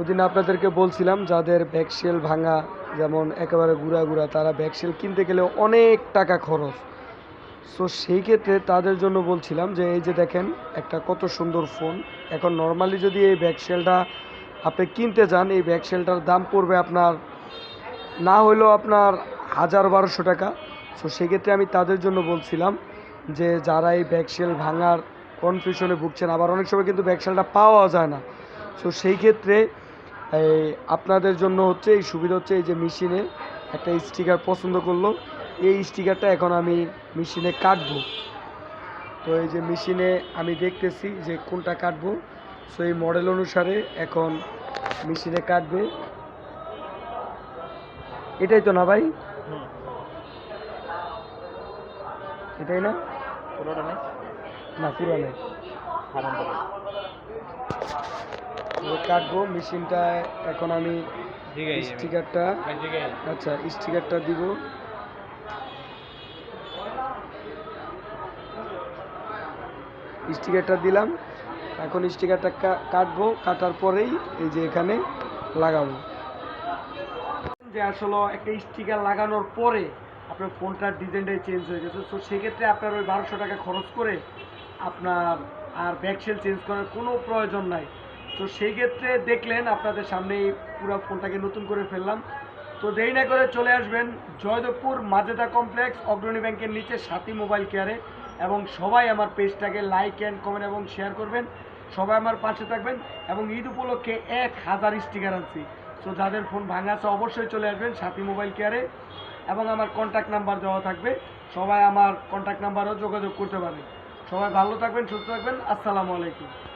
ওদিন আপনাদেরকে বলছিলাম, যাদের ব্যাকসেল ভাঙা, যেমন একেবারে গুঁড়া গুঁড়া, তারা ব্যাকসেল কিনতে গেলে অনেক টাকা খরচ। সো সেই ক্ষেত্রে তাদের জন্য বলছিলাম যে, এই যে দেখেন, একটা কত সুন্দর ফোন এখন নর্মালি যদি এই ব্যাকসেলটা আপনি কিনতে যান, এই ব্যাকসেলটার দাম পড়বে আপনার, না হলেও আপনার হাজার বারোশো টাকা। সো সেক্ষেত্রে আমি তাদের জন্য বলছিলাম যে, যারা এই ব্যাকসেল ভাঙার কনফিউশনে ভুগছেন, আবার অনেক সময় কিন্তু ব্যাকসেলটা পাওয়া যায় না। সো সেই ক্ষেত্রে এই আপনাদের জন্য হচ্ছে এই সুবিধা হচ্ছে এই যে মেশিনে একটা স্টিকার পছন্দ করল। এই স্টিকারটা এখন আমি মেশিনে কাটবো। তো এই যে মেশিনে আমি দেখতেছি যে কোনটা কাটবো। সো এই মডেল অনুসারে এখন মেশিনে কাটবে। এটাই তো না ভাই? এটাই না? পুরোটা নেই? না দেবে তো কাটবো মেশিনটা এখন আমি স্টিকারটা জিগাই। আচ্ছা স্টিকারটা দিব। স্টিকারটা দিলাম। এখন স্টিকারটা কাটবো কাটার পরেই এই যে এখানে লাগাবো। যে আসলে একটা স্টিকার লাগানোর পরে আপনার ফোনটার ডিজাইনটাই চেঞ্জ হয়ে গেছে। তো সেক্ষেত্রে আপনার ওই বারোশো টাকা খরচ করে আপনার আর ব্যাকসেল চেঞ্জ করার কোনো প্রয়োজন নাই। তো সেই ক্ষেত্রে দেখলেন আপনাদের সামনেই পুরো ফোনটাকে নতুন করে ফেললাম। তো দেরি না করে চলে আসবেন জয়দেবপুর মাজেদা কমপ্লেক্স অগ্রণী ব্যাংকের নিচে সাথী মোবাইল কেয়ারে এবং সবাই আমার পেজটাকে লাইক অ্যান্ড কমেন্ট এবং শেয়ার করবেন। সবাই আমার পাশে থাকবেন এবং ঈদ উপলক্ষে এক হাজার স্টিকার আনছি। সো যাদের ফোন ভাঙা আছে অবশ্যই চলে আসবেন সাথী মোবাইল কেয়ারে এবং আমার কন্ট্যাক্ট নাম্বার দেওয়া থাকবে। সবাই আমার কন্ট্যাক্ট নাম্বারও যোগাযোগ করতে পারেন। সবাই ভালো থাকবেন, সুস্থ থাকবেন। আসসালামু আলাইকুম।